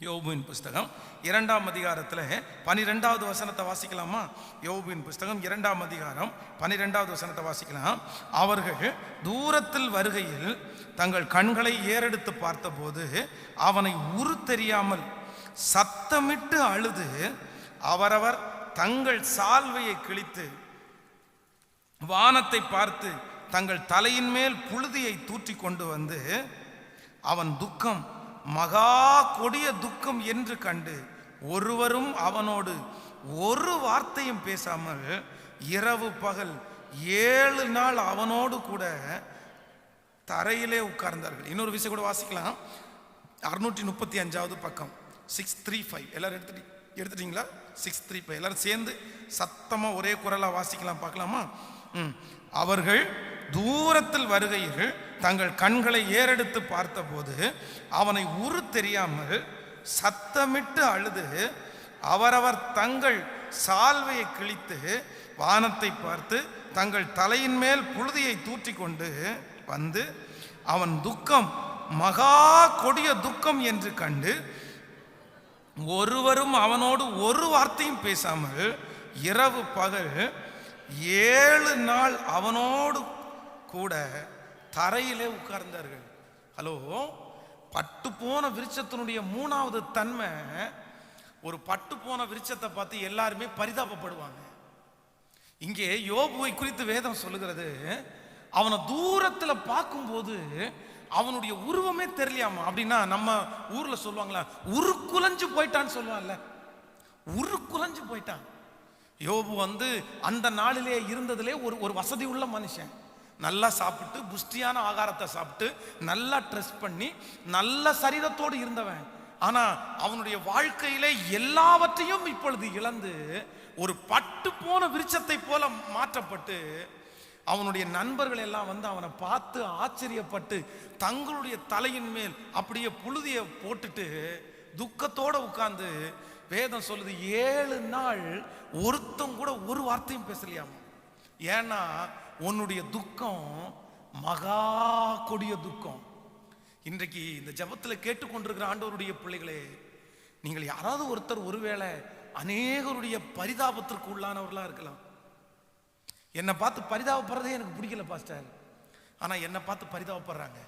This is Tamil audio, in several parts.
யோபுவின் புஸ்தகம் இரண்டாம் அதிகாரத்தில் பனிரெண்டாவது வசனத்தை வாசிக்கலாமா? யோபுவின் புஸ்தகம் இரண்டாம் அதிகாரம் பனிரெண்டாவது வசனத்தை வாசிக்கலாம். அவர்கள் தூரத்தில் வருகையில் தங்கள் கண்களை ஏறெடுத்து பார்த்தபோது அவனை உரு தெரியாமல் சத்தமிட்டு அழுது அவரவர் தங்கள் சால்வையை கிழித்து வானத்தை பார்த்து தங்கள் தலையின் மேல் புழுதியை தூற்றி கொண்டு வந்து அவன் துக்கம் மகா கொடிய துக்கம் என்று கண்டு ஒருவரும் அவனோடு ஒரு வார்த்தையும் பேசாமல் இரவு பகல் ஏழு நாள் அவனோடு கூட தரையிலே உட்கார்ந்தார்கள். இன்னொரு விஷயம் கூட வாசிக்கலாம். அறுநூற்றி முப்பத்தி அஞ்சாவது பக்கம். சிக்ஸ் த்ரீ ஃபைவ் எல்லோரும் எடுத்துட்டு எடுத்துட்டீங்களா? சிக்ஸ் த்ரீ ஃபைவ் எல்லோரும் சேர்ந்து சத்தமாக ஒரே குரலாக வாசிக்கலாம். பார்க்கலாமா? ம். அவர்கள் தூரத்தில் வருகையில் தங்கள் கண்களை ஏறெடுத்து பார்த்தபோது அவனை உரு தெரியாமல் சத்தமிட்டு அழுது அவரவர் தங்கள் சால்வையை கிழித்து வானத்தை பார்த்து தங்கள் தலையின் மேல் புழுதியை தூற்றி கொண்டு வந்து அவன் துக்கம் மகா கொடிய துக்கம் என்று கண்டு ஒருவரும் அவனோடு ஒரு வார்த்தையும் பேசாமல் இரவு பகல் ஏழு நாள் அவனோடு கூட தரையிலே உட்கார்ந்தார்கள். ஹலோ பட்டு போன விருட்சத்தினுடைய மூணாவது தன்மை ஒரு பட்டு போன விருட்சத்தை பார்த்து எல்லாருமே பரிதாபப்படுவாங்க. இங்கே யோபுவை குறித்து வேதம் சொல்லுகிறது அவனை தூரத்தில் பார்க்கும்போது அவனுடைய உருவமே தெரியலையாமா? அப்படின்னா நம்ம ஊரில் சொல்லுவாங்களா உருக்குலைஞ்சு போயிட்டான்னு சொல்லுவான்ல. உருக்குலைஞ்சு போயிட்டான். யோபு வந்து அந்த நாளிலே இருந்ததுலே ஒரு ஒரு வசதி உள்ள மனுஷன். நல்லா சாப்பிட்டு புஷ்டியான ஆகாரத்தை சாப்பிட்டு நல்லா ட்ரெஸ் பண்ணி நல்ல சரீரத்தோடு இருந்தவன். ஆனால் அவனுடைய வாழ்க்கையிலே எல்லாவற்றையும் இப்பொழுது இழந்து ஒரு பட்டு போன விருட்சத்தை போல மாற்றப்பட்டு அவனுடைய நண்பர்கள் எல்லாம் வந்து அவனை பார்த்து ஆச்சரியப்பட்டு தங்களுடைய தலையின் மேல் அப்படியே புழுதியை போட்டுட்டு துக்கத்தோட உட்கார்ந்து வேதம் சொல்லுது ஏழு நாள் ஒருத்தம் கூட ஒரு வார்த்தையும் பேசலையாமா? ஏன்னா உன்னுடைய துக்கம் மகா கொடிய துக்கம். இன்றைக்கு இந்த ஜபத்தில் கேட்டுக்கொண்டிருக்கிற ஆண்டவருடைய பிள்ளைகளே நீங்கள் யாராவது ஒருத்தர் ஒருவேளை அநேகருடைய பரிதாபத்திற்கு உள்ளானவர்களாக இருக்கலாம். என்னை பார்த்து பரிதாபப்படுறதே எனக்கு பிடிக்கல பாஸ்டர். ஆனால் என்னை பார்த்து பரிதாபப்படுறாங்க.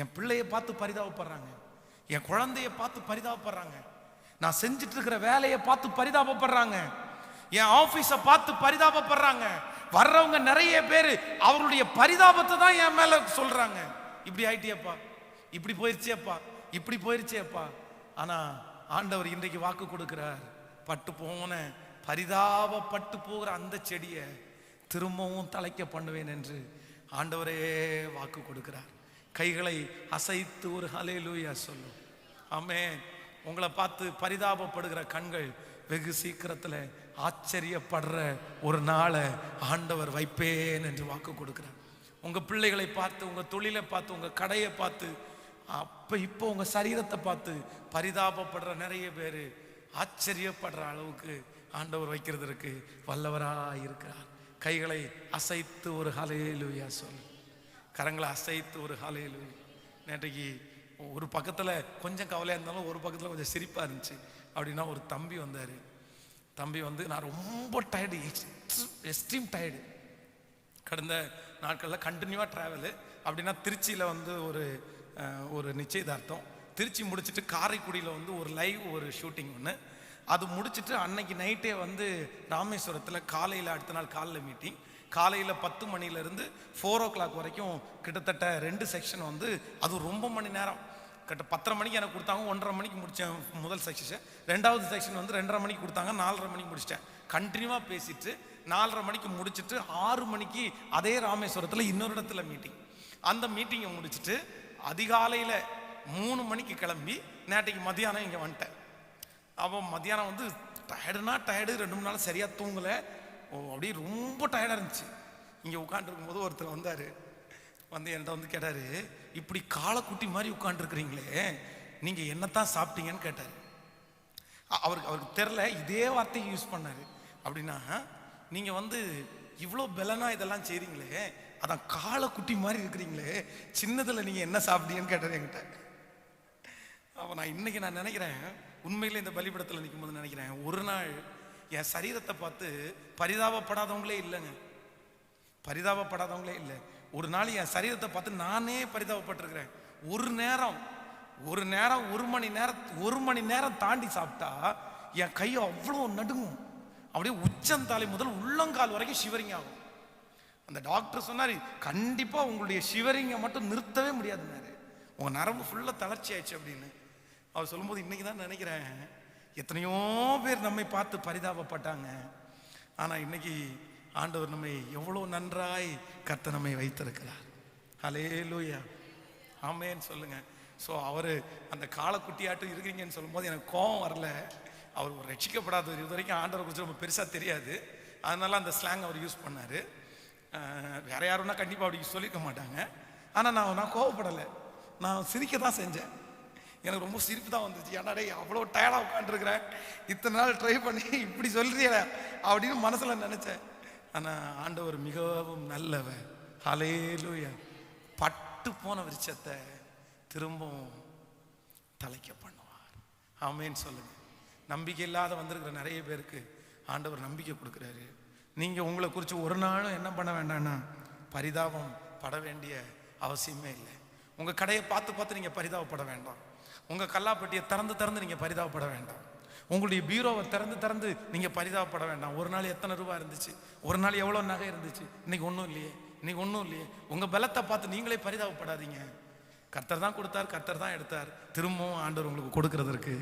என் பிள்ளையை பார்த்து பரிதாபப்படுறாங்க. என் குழந்தைய பார்த்து பரிதாபப்படுறாங்க. நான் செஞ்சிட்டு இருக்கிற வேலையை பார்த்து பரிதாபப்படுறாங்க. என் ஆபீஸை பார்த்து பரிதாபப்படுறாங்க. வர்றவங்க நிறைய பேர் அவருடைய பரிதாபத்தை தான் என் மேல சொல்றாங்க. இப்படி ஆயிட்டியப்பா. இப்படி போயிருச்சேப்பா. இப்படி போயிருச்சேப்பா. ஆனா ஆண்டவர் இன்றைக்கு வாக்கு கொடுக்கிறார். பட்டு போன பரிதாபப்பட்டு போகிற அந்த செடியை திரும்பவும் தலைக்க பண்ணுவேன் என்று ஆண்டவரே வாக்கு கொடுக்கிறார். கைகளை அசைத்து ஒரு ஹலேலூயா சொல்லும் ஆமே உங்களை பார்த்து பரிதாபப்படுகிற கண்கள் வெகு சீக்கிரத்தில் ஆச்சரியப்படுற ஒரு நாளை ஆண்டவர் வைப்பேன் என்று வாக்கு கொடுக்குறார். உங்கள் பிள்ளைகளை பார்த்து உங்கள் தொழிலை பார்த்து உங்கள் கடையை பார்த்து அப்போ இப்போ உங்கள் சரீரத்தை பார்த்து பரிதாபப்படுற நிறைய பேர் ஆச்சரியப்படுற அளவுக்கு ஆண்டவர் வைக்கிறதற்கு வல்லவராக இருக்கிறார். கைகளை அசைத்து ஒரு ஹலையிலுயா சொல் கரங்களை அசைத்து ஒரு ஹலையிலுயா நேற்றைக்கு ஒரு பக்கத்தில் கொஞ்சம் கவலையாக இருந்தாலும் ஒரு பக்கத்தில் கொஞ்சம் சிரிப்பாக இருந்துச்சு. அப்படின்னா ஒரு தம்பி வந்தார். தம்பி வந்து நான் ரொம்ப டயர்டு எக்ஸ்ட்ரீம் டயர்டு கடந்த நாட்களில் கண்டினியூவாக ட்ராவலு அப்படின்னா திருச்சியில் வந்து ஒரு ஒரு நிச்சயதார்த்தம். திருச்சி முடிச்சுட்டு காரைக்குடியில் வந்து ஒரு லைவ் ஒரு ஷூட்டிங் ஒன்று அது முடிச்சுட்டு அன்னைக்கு நைட்டே வந்து ராமேஸ்வரத்தில் காலையில் அடுத்த நாள் காலையில் மீட்டிங் காலையில் பத்து மணிலேருந்து ஃபோர் ஓ கிளாக் வரைக்கும் கிட்டத்தட்ட ரெண்டு செக்ஷன் வந்து அது ரொம்ப மணி நேரம். கிட்ட பத்தரை மணிக்கு எனக்கு கொடுத்தாங்க ஒன்றரை மணிக்கு முடித்தேன் முதல் செக்ஷன் ரெண்டாவது செக்ஷன் வந்து ரெண்டரை மணிக்கு கொடுத்தாங்க நாலரை மணிக்கு முடிச்சிட்டேன். கண்டினியூவாக பேசிட்டு நாலரை மணிக்கு முடிச்சுட்டு ஆறு மணிக்கு அதே ராமேஸ்வரத்தில் இன்னொரு இடத்துல மீட்டிங் அந்த மீட்டிங்கை முடிச்சிட்டு அதிகாலையில் மூணு மணிக்கு கிளம்பி நேற்றைக்கு மதியானம் இங்கே வந்துட்டேன். அப்போ மதியானம் வந்து டயர்டுனா டயர்டு ரெண்டு மூணு நாள் சரியாக தூங்கலை. அப்படியே ரொம்ப டயர்டாக இருந்துச்சு. இங்கே உட்காந்துருக்கும் போது ஒருத்தர் வந்தார். வந்து என்கிட்ட வந்து கேட்டார் இப்படி காளைக்குட்டி மாதிரி உட்காந்துருக்குறீங்களே நீங்கள் என்னத்தான் சாப்பிட்டீங்கன்னு கேட்டார். அவருக்கு அவருக்கு தெரில இதே வார்த்தையை யூஸ் பண்ணாரு. அப்படின்னா நீங்கள் வந்து இவ்வளோ பலனாக இதெல்லாம் செய்கிறீங்களே அதான் காளைக்குட்டி மாதிரி இருக்கிறீங்களே சின்னதில் நீங்கள் என்ன சாப்பிட்டீங்கன்னு கேட்டார் என்கிட்ட. அப்போ நான் இன்னைக்கு நான் நினைக்கிறேன் உண்மையிலே இந்த பலிபடத்தில் நிற்கும்போது நினைக்கிறேன் ஒரு நாள் என் சரீரத்தை பார்த்து பரிதாபப்படாதவங்களே இல்லைங்க. பரிதாபப்படாதவங்களே இல்லை. ஒரு நாள் என் சரீரத்தை பார்த்து நானே பரிதாபப்பட்டிருக்கிறேன். ஒரு நேரம் ஒரு நேரம் ஒரு மணி நேரம் ஒரு மணி நேரம் தாண்டி சாப்பிட்டா என் கை அவ்வளோ நடுங்கும். அப்படியே உச்சந்தாலை முதல் உள்ளங்கால் வரைக்கும் ஷிவரிங் ஆகும். அந்த டாக்டர் சொன்னார் கண்டிப்பாக உங்களுடைய ஷிவரிங்கை மட்டும் நிறுத்தவே முடியாதுன்னாரு. உங்கள் நரம்பு ஃபுல்லாக தளர்ச்சி ஆயிடுச்சு அப்படின்னு. அவர் சொல்லும்போது இன்னைக்கு தான் நினைக்கிறேன். எத்தனையோ பேர் நம்மை பார்த்து பரிதாபப்பட்டாங்க. ஆனால் இன்னைக்கு ஆண்டவர் நம்மை எவ்வளோ நன்றாய் கர்த்த நம்மை வைத்திருக்கிறார். ஹalleluya. ஆமேன்னு சொல்லுங்க. ஸோ அவர் அந்த காலக்குட்டியாட்டம் இருக்கிறீங்கன்னு சொல்லும்போது எனக்கு கோபம் வரல. அவர் ஒரு ரட்சிக்கப்படாதவர் இது வரைக்கும் ஆண்டவரை குறித்து ரொம்ப பெருசாக தெரியாது. அதனால அந்த ஸ்லாங் அவர் யூஸ் பண்ணார். வேற யாருன்னா கண்டிப்பாக அப்படி சொல்லியிருக்க மாட்டாங்க. ஆனால் நான் நான் கோவப்படலை நான் சிரிக்க தான் செஞ்சேன். எனக்கு ரொம்ப சிரிப்பு தான் வந்துச்சு. ஏன்னா அவ்வளோ டயர்டாக உட்காந்துருக்குறேன் இத்தனை நாள் ட்ரை பண்ணி இப்படி சொல்றியல அப்படின்னு மனசில் நினச்சேன். ஆனால் ஆண்டவர் மிகவும் நல்லவன் ஹalleluya பட்டு போன விருட்சத்தை திரும்பவும் தலைக்க பண்ணுவார். ஆமேன்னு சொல்லுங்க. நம்பிக்கை இல்லாத வந்திருக்கிற நிறைய பேருக்கு ஆண்டவர் நம்பிக்கை கொடுக்குறாரு. நீங்கள் உங்களை குறித்து ஒரு நாளும் என்ன பண்ண வேண்டாம்னா பரிதாபம் பட வேண்டிய அவசியமே இல்லை. உங்கள் கடையை பார்த்து பார்த்து நீங்கள் பரிதாபப்பட வேண்டாம். உங்கள் கல்லாப்பட்டியை திறந்து திறந்து நீங்கள் பரிதாபப்பட வேண்டாம். உங்களுடைய பீரோவை திறந்து திறந்து நீங்கள் பரிதாபப்பட வேண்டாம். ஒரு நாள் எத்தனை ரூபா இருந்துச்சு? ஒரு நாள் எவ்வளோ நகை இருந்துச்சு? இன்னைக்கு ஒன்றும் இல்லையே. இன்னைக்கு ஒன்றும் இல்லையே. உங்கள் பலத்தை பார்த்து நீங்களே பரிதாபப்படாதீங்க. கர்த்தர் தான் கொடுத்தார் கர்த்தர் தான் எடுத்தார். திரும்பவும் ஆண்டவர் உங்களுக்கு கொடுக்கறதற்கு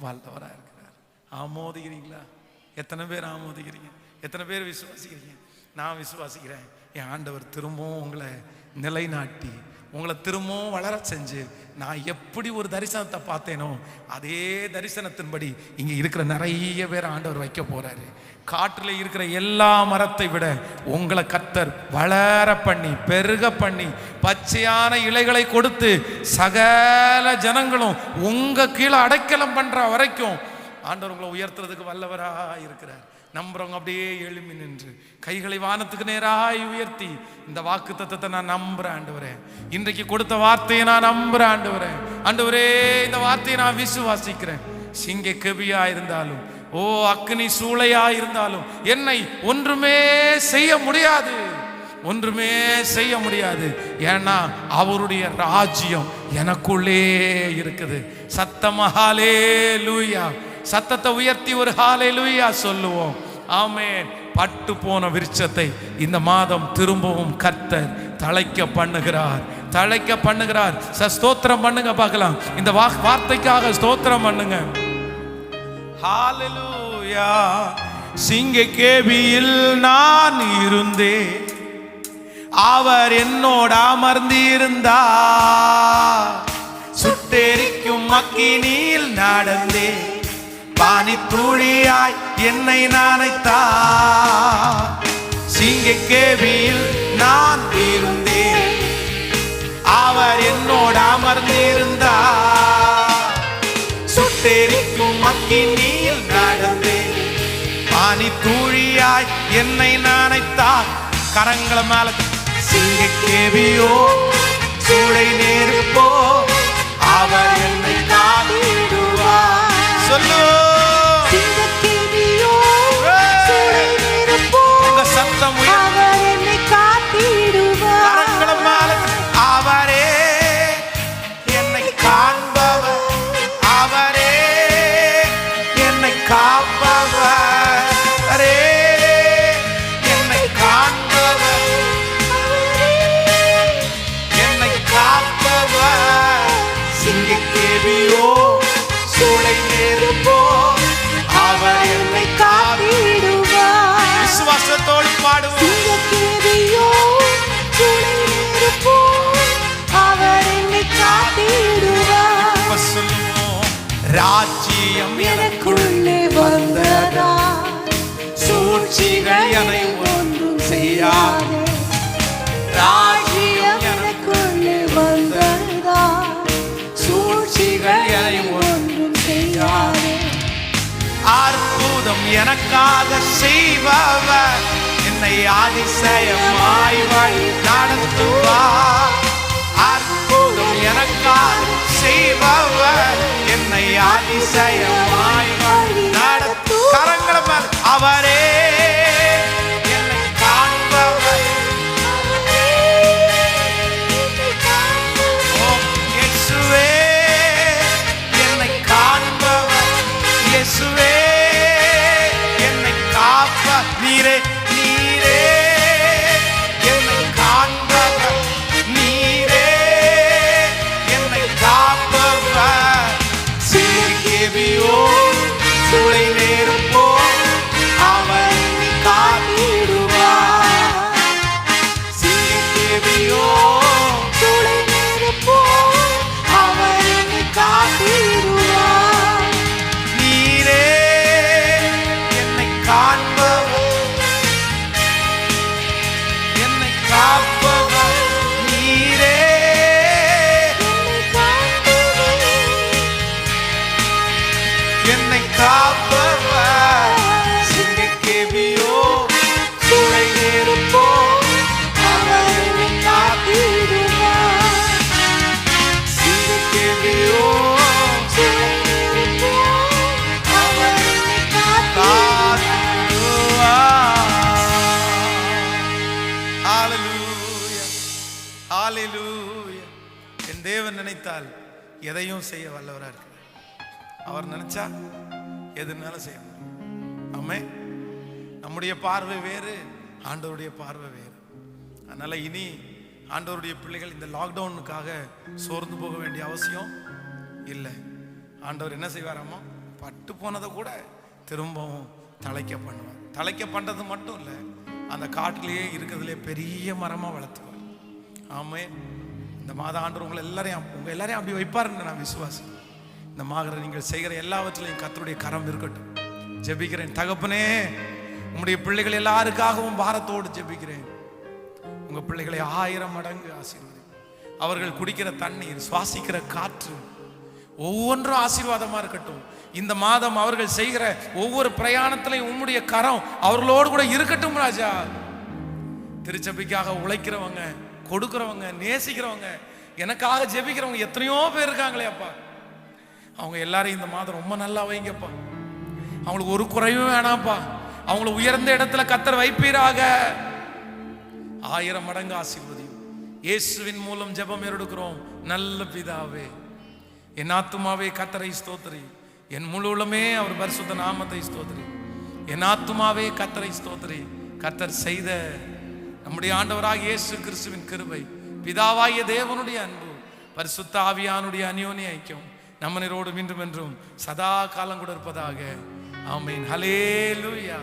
வாழ்ந்தவராக இருக்கிறார். ஆமோதிக்கிறீங்களா? எத்தனை பேர் ஆமோதிக்கிறீங்க? எத்தனை பேர் விசுவாசிக்கிறீங்க? நான் விசுவாசிக்கிறேன். என் ஆண்டவர் திரும்பவும் உங்களை நிலைநாட்டி உங்களை திரும்பவும் வளர செஞ்சு நான் எப்படி ஒரு தரிசனத்தை பார்த்தேனோ அதே தரிசனத்தின்படி இங்கே இருக்கிற நிறைய பேர் ஆண்டவர் வைக்க போகிறாரு காட்டில் இருக்கிற எல்லா மரத்தை விட உங்களை கத்தர் வளர பண்ணி பெருக பண்ணி பச்சையான இலைகளை கொடுத்து சகல ஜனங்களும் உங்கள் கீழே அடைக்கலம் பண்ணுற வரைக்கும் ஆண்டவர் உங்களை உயர்த்துறதுக்கு வல்லவராக இருக்கிறார். நம்புறவங்க அப்படியே எழுமி நின்று கைகளை வானத்துக்கு நேராய் உயர்த்தி இந்த வாக்கு தத்துவத்தை நான் நம்புறேன் ஆண்டவரே. இன்றைக்கு கொடுத்த வார்த்தையை நான் நம்புறேன் ஆண்டவரே. ஆண்டவரே இந்த வார்த்தையை நான் விசுவாசிக்கிறேன். சிங்க கவியா இருந்தாலும் ஓ அக்னி சூளையா இருந்தாலும் என்னை ஒன்றுமே செய்ய முடியாது. ஒன்றுமே செய்ய முடியாது. ஏன்னா அவருடைய ராஜ்யம் எனக்குள்ளே இருக்குது. சத்தமஹாலே லூயா சத்தத்தை உயர்த்தி ஒரு ஹாலே லூயா சொல்லுவோம். ஆமே பட்டு போன விருட்சத்தை இந்த மாதம் திரும்பவும் கர்த்தர் தழைக்க பண்ணுகிறார். தழைக்க பண்ணுகிறார். ச ஸ்தோத்திரம் பண்ணுங்க பார்க்கலாம். இந்த வா வார்த்தைக்காக ஸ்தோத்திரம் பண்ணுங்க. ஹalleluya. சிங்க கேபியில் நான் இருந்தேன். அவர் என்னோட அமர்ந்திருந்தா சுட்டெரிக்கும் மக்கினியில் நடந்தே பானி தூளியாய் என்னை நானைத்தா சிங்க கேவியில் நான் இருந்தேன். அவர் என்னோட அமர்ந்திருந்தா சுட்டெரிக்கும் மக்கினியில் நடந்தே பானி தூழியாய் என்னை நானைத்தா கரங்களை மேல சிங்க கேவியோ சூளை நெருப்போ அவர் என்னை காத்திடுவார் சொல்லு. ராஜ்யம் எனக்குள்ளே வந்ததா சூழ்ச்சிகள் என்னை ஒன்றும் செய்யாதே. ராஜ்யம் எனக்குள்ளே வந்ததா சூழ்ச்சிகள் என்னை ஒன்றும் செய்யாதே. அற்புதம் எனக்காக செய்பவர் என்னை அதிசயமாய் வழி நடத்துவார் எனக்காக செய்பவர் என்னை அதிசயமாய் நடத்தும். கரங்களை அவரே Dios. தேவன் நினைத்தால் எதையும் செய்ய வல்லவராக இருக்கிறார். அவர் நினைச்சா எதுனாலும் செய்ய முடியும். ஆமே நம்முடைய பார்வை வேறு ஆண்டவருடைய பார்வை வேறு. அதனால் இனி ஆண்டவருடைய பிள்ளைகள் இந்த லாக்டவுனுக்காக சோர்ந்து போக வேண்டிய அவசியம் இல்லை. ஆண்டவர் என்ன செய்வாராமோ பட்டு போனதை கூட திரும்பவும் தலைக்க பண்ணுவார். தலைக்க பண்ணுறது மட்டும் இல்லை அந்த காட்டிலேயே இருக்கிறதுலே பெரிய மரமாக வளர்த்துவார். ஆமே இந்த மாதம் ஆண்டு உங்களை எல்லாரையும் உங்கள் எல்லாரையும் அப்படி வைப்பாருன்னு நான் விசுவாசம் இந்த மாகர நீங்கள் செய்கிற எல்லாவற்றிலையும் கத்தருடைய கரம் இருக்கட்டும். ஜெபிக்கிறேன். தகப்பனே உங்களுடைய பிள்ளைகள் எல்லாருக்காகவும் பாரத்தோடு ஜெபிக்கிறேன். உங்கள் பிள்ளைகளை ஆயிரம் மடங்கு ஆசீர்வதி அவர்கள் குடிக்கிற தண்ணீர் சுவாசிக்கிற காற்று ஒவ்வொன்றும் ஆசீர்வாதமாக இருக்கட்டும். இந்த மாதம் அவர்கள் செய்கிற ஒவ்வொரு பிரயாணத்திலையும் உம்முடைய கரம் அவர்களோடு கூட இருக்கட்டும் ராஜா. திருச்சபைக்காக உழைக்கிறவங்க கொடுக்குறவங்க நேசிக்கிறவங்க எனக்காக ஜெபிக்கிறவங்க எத்தனையோ பேர் இருக்காங்களே அப்பா. அவங்க எல்லாரையும் இந்த மாதம் ரொம்ப நல்லா வைங்கப்பா. அவங்களுக்கு ஒரு குறைவும் வேணாம்ப்பா. அவங்கள உயர்ந்த இடத்துல கத்தர் வைப்பீராக. ஆயிரம் மடங்கு ஆசீர்வதியும். இயேசுவின் மூலம் ஜெபம் எடுக்கிறோம். நல்ல பிதாவே என் ஆத்துமாவே கத்தரை ஸ்தோத்திரி. என் முழுவலுமே அவர் பரிசுத்த நாமத்தை ஸ்தோத்திரி. என் ஆத்துமாவே கத்தரை ஸ்தோத்திரி. கத்தர் செய்த நம்முடைய ஆண்டவராக இயேசு கிறிஸ்துவின் கிருபை பிதாவாகிய தேவனுடைய அன்பு பரிசுத்த ஆவியானுடைய அந்யோன்ய ஐக்கியம் நம்மனரோடு மீண்டும் என்றும் சதா காலம் கூட இருப்பதாக. ஆமீன். ஹலேலூயா